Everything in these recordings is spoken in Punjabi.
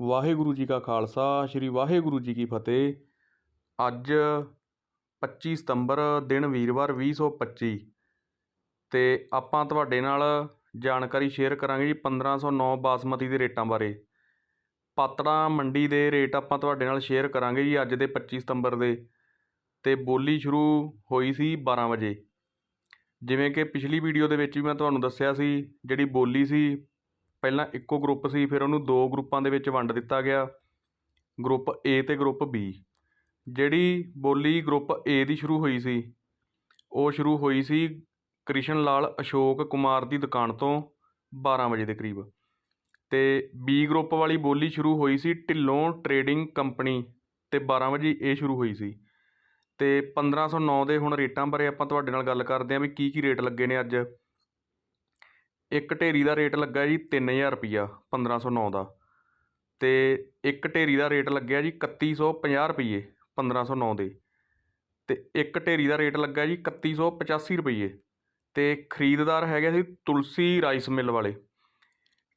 ਵਾਹਿਗੁਰੂ ਜੀ ਕਾ ਖਾਲਸਾ, ਸ੍ਰੀ ਵਾਹਿਗੁਰੂ ਜੀ ਕੀ ਫਤਿਹ। ਅੱਜ 25 ਸਤੰਬਰ ਦਿਨ ਵੀਰਵਾਰ 2025 ਤੇ ਆਪਾਂ ਤੁਹਾਡੇ ਨਾਲ ਜਾਣਕਾਰੀ ਸ਼ੇਅਰ ਕਰਾਂਗੇ ਜੀ 1509 ਬਾਸਮਤੀ ਦੇ ਰੇਟਾਂ ਬਾਰੇ। ਪਾਤੜਾ ਮੰਡੀ ਦੇ ਰੇਟ ਆਪਾਂ ਤੁਹਾਡੇ ਨਾਲ ਸ਼ੇਅਰ ਕਰਾਂਗੇ ਜੀ ਅੱਜ ਦੇ 25 ਸਤੰਬਰ ਦੇ। ਤੇ ਬੋਲੀ ਸ਼ੁਰੂ ਹੋਈ ਸੀ 12 ਵਜੇ। ਜਿਵੇਂ ਕਿ ਪਿਛਲੀ ਵੀਡੀਓ ਦੇ ਵਿੱਚ ਵੀ ਮੈਂ ਤੁਹਾਨੂੰ ਦੱਸਿਆ ਸੀ, ਜਿਹੜੀ ਬੋਲੀ ਸੀ ਪਹਿਲਾਂ ਇੱਕੋ ਗਰੁੱਪ ਸੀ, ਫਿਰ ਉਹਨੂੰ ਦੋ ਗਰੁੱਪਾਂ ਦੇ ਵਿੱਚ ਵੰਡ ਦਿੱਤਾ ਗਿਆ। ਗਰੁੱਪ ਏ ਅਤੇ ਗਰੁੱਪ ਬੀ ਜਿਹੜੀ ਬੋਲੀ ਗਰੁੱਪ ਏ ਦੀ ਸ਼ੁਰੂ ਹੋਈ ਸੀ, ਉਹ ਸ਼ੁਰੂ ਹੋਈ ਸੀ ਕ੍ਰਿਸ਼ਨ ਲਾਲ ਅਸ਼ੋਕ ਕੁਮਾਰ ਦੀ ਦੁਕਾਨ ਤੋਂ 12 ਵਜੇ ਦੇ ਕਰੀਬ। ਅਤੇ ਬੀ ਗਰੁੱਪ ਵਾਲੀ ਬੋਲੀ ਸ਼ੁਰੂ ਹੋਈ ਸੀ ਢਿੱਲੋਂ ਟਰੇਡਿੰਗ ਕੰਪਨੀ ਅਤੇ ਬਾਰ੍ਹਾਂ ਵਜੇ ਇਹ ਸ਼ੁਰੂ ਹੋਈ ਸੀ। ਅਤੇ ਪੰਦਰਾਂ ਸੌ ਨੌ ਦੇ ਹੁਣ ਰੇਟਾਂ ਬਾਰੇ ਆਪਾਂ ਤੁਹਾਡੇ ਨਾਲ ਗੱਲ ਕਰਦੇ ਹਾਂ ਵੀ ਕੀ ਕੀ ਰੇਟ ਲੱਗੇ ਨੇ ਅੱਜ। ਇੱਕ ਢੇਰੀ ਦਾ ਰੇਟ ਲੱਗਾ ਜੀ ਤਿੰਨ ਹਜ਼ਾਰ ਰੁਪਈਆ, ਪੰਦਰਾਂ ਸੌ ਨੌ ਦਾ। ਅਤੇ ਇੱਕ ਢੇਰੀ ਦਾ ਰੇਟ ਲੱਗਿਆ ਜੀ ਇਕੱਤੀ ਸੌ ਪੰਜਾਹ ਰੁਪਈਏ, ਪੰਦਰਾਂ ਸੌ ਨੌ ਦੇ। ਅਤੇ ਇੱਕ ਢੇਰੀ ਦਾ ਰੇਟ ਲੱਗਾ ਜੀ ਇਕੱਤੀ ਸੌ ਪਚਾਸੀ ਰੁਪਈਏ। ਅਤੇ ਖਰੀਦਦਾਰ ਹੈਗੇ ਸੀ ਤੁਲਸੀ ਰਾਈਸ ਮਿੱਲ ਵਾਲੇ।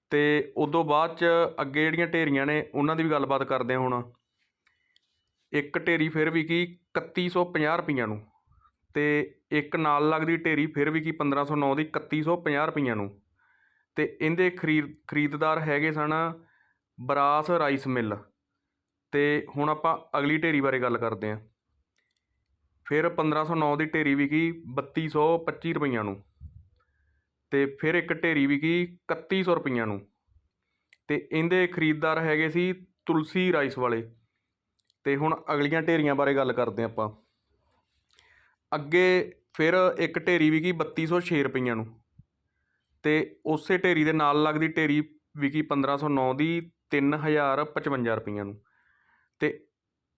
ਅਤੇ ਉਦੋਂ ਬਾਅਦ ਚ ਅੱਗੇ ਜਿਹੜੀਆਂ ਢੇਰੀਆਂ ਨੇ, ਉਹਨਾਂ ਦੀ ਵੀ ਗੱਲਬਾਤ ਕਰਦੇ ਹਾਂ ਹੁਣ। ਇੱਕ ਢੇਰੀ ਫਿਰ ਵੀ ਕੀ 3150 ਰੁਪਈਆਂ ਨੂੰ। ਅਤੇ ਇੱਕ ਨਾਲ ਲੱਗਦੀ ਢੇਰੀ ਫਿਰ ਵੀ ਸੌ 1509 ਦੀ 3150 ਰੁਪਈਆਂ ਨੂੰ। ਅਤੇ ਇਹਦੇ ਖਰੀਦ, ਖਰੀਦਦਾਰ ਹੈਗੇ ਸਨ ਬਰਾਸ ਰਾਈਸ ਮਿੱਲ। ਅਤੇ ਹੁਣ ਆਪਾਂ ਅਗਲੀ ਢੇਰੀ ਬਾਰੇ ਗੱਲ ਕਰਦੇ ਹਾਂ। ਫਿਰ 1509 ਦੀ ਢੇਰੀ ਵਿਕੀ 3225 ਰੁਪਈਆਂ ਨੂੰ। ਅਤੇ ਫਿਰ ਇੱਕ ਢੇਰੀ ਵਿਕੀ 3100 ਰੁਪਈਆਂ ਨੂੰ। ਅਤੇ ਇਹਦੇ ਖਰੀਦਦਾਰ ਹੈਗੇ ਸੀ ਤੁਲਸੀ ਰਾਈਸ ਵਾਲੇ। ਅਤੇ ਹੁਣ ਅਗਲੀਆਂ ਢੇਰੀਆਂ ਬਾਰੇ ਗੱਲ ਕਰਦੇ ਹਾਂ ਆਪਾਂ। ਅੱਗੇ ਫਿਰ ਇੱਕ ਢੇਰੀ ਵਿਕੀ 3206 ਰੁਪਈਆਂ ਨੂੰ। ਅਤੇ ਉਸੇ ਢੇਰੀ ਦੇ ਨਾਲ ਲੱਗਦੀ ਢੇਰੀ ਵਿਕੀ 1509 ਦੀ 3055 ਰੁਪਈਆਂ ਨੂੰ। ਅਤੇ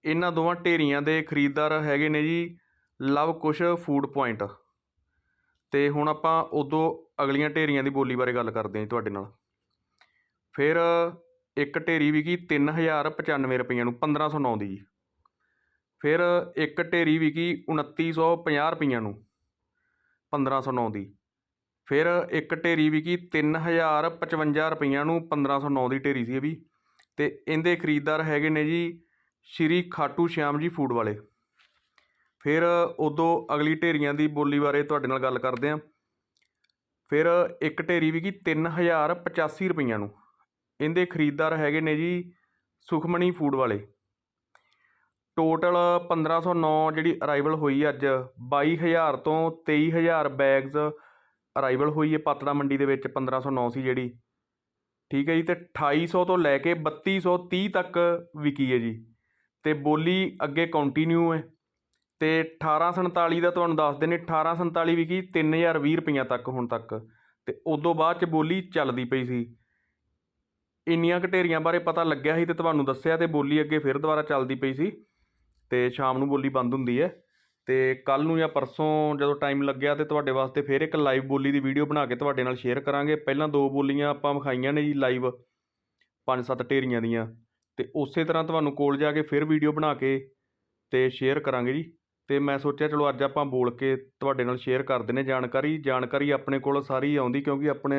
ਇਹਨਾਂ ਦੋਵਾਂ ਢੇਰੀਆਂ ਦੇ ਖਰੀਦਦਾਰ ਹੈਗੇ ਨੇ ਜੀ ਲਵ ਕੁਸ਼ ਫੂਡ ਪੁਆਇੰਟ। ਅਤੇ ਹੁਣ ਆਪਾਂ ਉਦੋਂ ਅਗਲੀਆਂ ਢੇਰੀਆਂ ਦੀ ਬੋਲੀ ਬਾਰੇ ਗੱਲ ਕਰਦੇ ਹਾਂ ਜੀ ਤੁਹਾਡੇ ਨਾਲ। ਫਿਰ ਇੱਕ ਢੇਰੀ ਵਿਕੀ 3095 ਰੁਪਈਆਂ ਨੂੰ 1509 ਦੀ ਜੀ। ਫਿਰ ਇੱਕ ਢੇਰੀ ਵਿਕੀ 2950 ਰੁਪਈਆਂ ਨੂੰ 1509 ਦੀ। ਫਿਰ ਇੱਕ ਢੇਰੀ ਵਿਕੀ 3055 ਰੁਪਈਆਂ ਨੂੰ 1509 ਦੀ ਢੇਰੀ ਸੀ ਇਹ ਵੀ ਅਤੇ ਇਹਦੇ ਖਰੀਦਦਾਰ ਹੈਗੇ ਨੇ ਜੀ ਸ਼੍ਰੀ ਖਾਟੂ ਸ਼ਿਆਮ ਜੀ ਫੂਡ ਵਾਲੇ। ਫਿਰ ਉਦੋਂ ਅਗਲੀ ਢੇਰੀਆਂ ਦੀ ਬੋਲੀ ਬਾਰੇ ਤੁਹਾਡੇ ਨਾਲ ਗੱਲ ਕਰਦੇ ਹਾਂ ਫਿਰ ਇੱਕ ਢੇਰੀ ਵਿਕੀ 3085 ਰੁਪਈਆਂ ਨੂੰ। ਇਹਦੇ ਖਰੀਦਦਾਰ ਹੈਗੇ ਨੇ ਜੀ ਸੁਖਮਣੀ ਫੂਡ ਵਾਲੇ। ਟੋਟਲ 1509 ਜਿਹੜੀ ਅਰਾਈਵਲ ਹੋਈ ਅੱਜ 22000 ਤੋਂ 23000 ਬੈਗਸ ਅਰਾਈਵਲ ਹੋਈ ਹੈ ਪਾਤੜਾ ਮੰਡੀ ਦੇ ਵਿੱਚ 1509 ਸੀ ਜਿਹੜੀ। ਠੀਕ ਹੈ ਜੀ, ਤੇ 2800 ਤੋਂ ਲੈ ਕੇ 3230 ਤੱਕ ਵਿਕੀ ਹੈ ਜੀ। ਤੇ ਬੋਲੀ ਅੱਗੇ ਕੰਟੀਨਿਊ ਹੈ। ਤੇ 1847 ਦਾ ਤੁਹਾਨੂੰ ਦੱਸਦੇ ਨੇ 1847 ਵਿਕੀ 3020 ਰੁਪਈਆ ਤੱਕ ਹੁਣ ਤੱਕ। ਤੇ ਉਦੋਂ ਬਾਅਦ ਚ ਬੋਲੀ ਚੱਲਦੀ ਪਈ ਸੀ। ਇੰਨੀਆਂ ਘਟੇਰੀਆਂ ਬਾਰੇ ਪਤਾ ਲੱਗਿਆ ਸੀ ਤੇ ਤੁਹਾਨੂੰ ਦੱਸਿਆ ਤੇ ਬੋਲੀ ਅੱਗੇ ਫਿਰ ਦੁਬਾਰਾ ਚੱਲਦੀ ਪਈ ਸੀ। ਅਤੇ ਸ਼ਾਮ ਨੂੰ ਬੋਲੀ ਬੰਦ ਹੁੰਦੀ ਹੈ। ਅਤੇ ਕੱਲ੍ਹ ਨੂੰ ਜਾਂ ਪਰਸੋਂ ਜਦੋਂ ਟਾਈਮ ਲੱਗਿਆ ਤਾਂ ਤੁਹਾਡੇ ਵਾਸਤੇ ਫਿਰ ਇੱਕ ਲਾਈਵ ਬੋਲੀ ਦੀ ਵੀਡੀਓ ਬਣਾ ਕੇ ਤੁਹਾਡੇ ਨਾਲ ਸ਼ੇਅਰ ਕਰਾਂਗੇ। ਪਹਿਲਾਂ ਦੋ ਬੋਲੀਆਂ ਆਪਾਂ ਵਿਖਾਈਆਂ ਨੇ ਜੀ ਲਾਈਵ ਪੰਜ ਸੱਤ ਢੇਰੀਆਂ ਦੀਆਂ। ਅਤੇ ਉਸੇ ਤਰ੍ਹਾਂ ਤੁਹਾਨੂੰ ਕੋਲ ਜਾ ਕੇ ਫਿਰ ਵੀਡੀਓ ਬਣਾ ਕੇ ਅਤੇ ਸ਼ੇਅਰ ਕਰਾਂਗੇ ਜੀ। ਅਤੇ ਮੈਂ ਸੋਚਿਆ ਚਲੋ ਅੱਜ ਆਪਾਂ ਬੋਲ ਕੇ ਤੁਹਾਡੇ ਨਾਲ ਸ਼ੇਅਰ ਕਰ ਦਿੰਨੇ ਜਾਣਕਾਰੀ। ਜਾਣਕਾਰੀ ਆਪਣੇ ਕੋਲ ਸਾਰੀ ਆਉਂਦੀ ਕਿਉਂਕਿ ਆਪਣੇ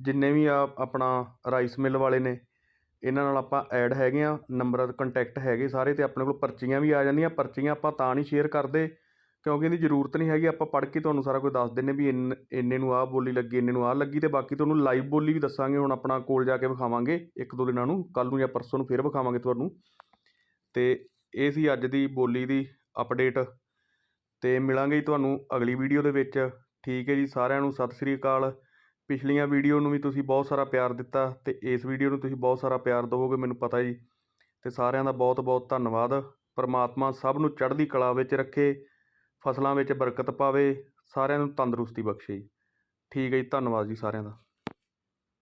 ਜਿੰਨੇ ਵੀ ਆ, ਆਪਣਾ ਰਾਈਸ ਮਿਲ ਵਾਲੇ ਨੇ ਇਹਨਾਂ ਨਾਲ ਆਪਾਂ ਐਡ ਹੈਗੇ ਆ ਨੰਬਰ ਕੰਟੈਕਟ ਹੈਗੇ ਸਾਰੇ ਅਤੇ ਆਪਣੇ ਕੋਲ ਪਰਚੀਆਂ ਵੀ ਆ ਜਾਂਦੀਆਂ, ਪਰਚੀਆਂ ਆਪਾਂ ਤਾਂ ਨਹੀਂ ਸ਼ੇਅਰ ਕਰਦੇ ਕਿਉਂਕਿ ਇਹਦੀ ਜ਼ਰੂਰਤ ਨਹੀਂ ਹੈਗੀ, ਆਪਾਂ ਪੜ੍ਹ ਕੇ ਤੁਹਾਨੂੰ ਸਾਰਾ ਕੁਝ ਦੱਸ ਦਿੰਨੇ ਵੀ ਇੰਨ, ਇੰਨੇ ਨੂੰ ਆਹ ਬੋਲੀ ਲੱਗੀ, ਇੰਨੇ ਨੂੰ ਆਹ ਲੱਗੀ ਤੇ ਬਾਕੀ ਤੁਹਾਨੂੰ ਲਾਈਵ ਬੋਲੀ ਵੀ ਦੱਸਾਂਗੇ, ਹੁਣ ਆਪਣਾ ਕੋਲ ਜਾ ਕੇ ਵਿਖਾਵਾਂਗੇ, ਇੱਕ ਦੋ ਦਿਨਾਂ ਨੂੰ ਕੱਲ ਨੂੰ ਜਾਂ ਪਰਸੋਂ ਨੂੰ ਫਿਰ ਵਿਖਾਵਾਂਗੇ ਤੁਹਾਨੂੰ। ਤੇ ਇਹ ਸੀ ਅੱਜ ਦੀ ਬੋਲੀ ਦੀ ਅਪਡੇਟ ਤੇ ਮਿਲਾਂਗੇ ਜੀ ਤੁਹਾਨੂੰ ਅਗਲੀ ਵੀਡੀਓ ਦੇ ਵਿੱਚ। ਠੀਕ ਹੈ ਜੀ, ਸਾਰਿਆਂ ਨੂੰ ਸਤਿ ਸ੍ਰੀ ਅਕਾਲ। ਪਿਛਲੀਆਂ ਵੀਡੀਓ ਨੂੰ ਵੀ ਤੁਸੀਂ ਬਹੁਤ ਸਾਰਾ ਪਿਆਰ ਦਿੱਤਾ ਅਤੇ ਇਸ ਵੀਡੀਓ ਨੂੰ ਤੁਸੀਂ ਬਹੁਤ ਸਾਰਾ ਪਿਆਰ ਦਿਵੋਗੇ, ਮੈਨੂੰ ਪਤਾ ਜੀ। ਅਤੇ ਸਾਰਿਆਂ ਦਾ ਬਹੁਤ ਬਹੁਤ ਧੰਨਵਾਦ। ਪਰਮਾਤਮਾ ਸਭ ਨੂੰ ਚੜ੍ਹਦੀ ਕਲਾ ਵਿੱਚ ਰੱਖੇ, ਫਸਲਾਂ ਵਿੱਚ ਬਰਕਤ ਪਾਵੇ, ਸਾਰਿਆਂ ਨੂੰ ਤੰਦਰੁਸਤੀ ਬਖਸ਼ੇ। ਜੀ ਠੀਕ ਹੈ ਜੀ, ਧੰਨਵਾਦ ਜੀ ਸਾਰਿਆਂ ਦਾ।